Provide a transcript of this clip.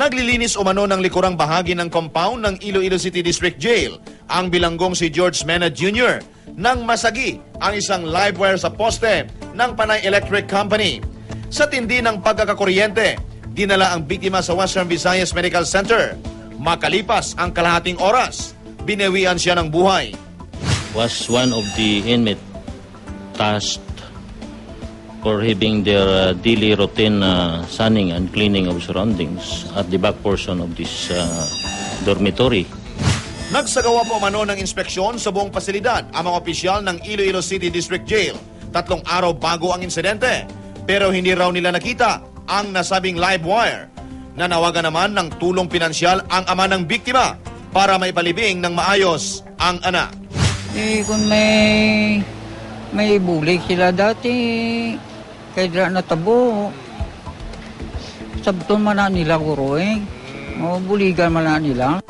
Naglilinis umano ng likurang bahagi ng compound ng Iloilo City District Jail ang bilanggong si George Mena Jr. nang masagi ang isang live wire sa poste ng Panay Electric Company. Sa tindi ng pagkakakuryente, dinala ang biktima sa Western Visayas Medical Center. Makalipas ang kalahating oras, binewian siya ng buhay. was one of the inmate tasked for having their uh, daily routine uh, sunning and cleaning of surroundings at the back portion of this uh, dormitory. Nagsagawa po umano ng inspeksyon sa buong pasilidad ang mga opisyal ng Iloilo City District Jail tatlong araw bago ang insidente. Pero hindi raw nila nakita ang nasabing live wire. Nanawagan naman ng tulong pinansyal ang ama ng biktima para maipalibing ng maayos ang anak. Eh, kung may may bulig sila dati, kay dra natabo. Sabton man na nila guro eh. O, buligan man na nila.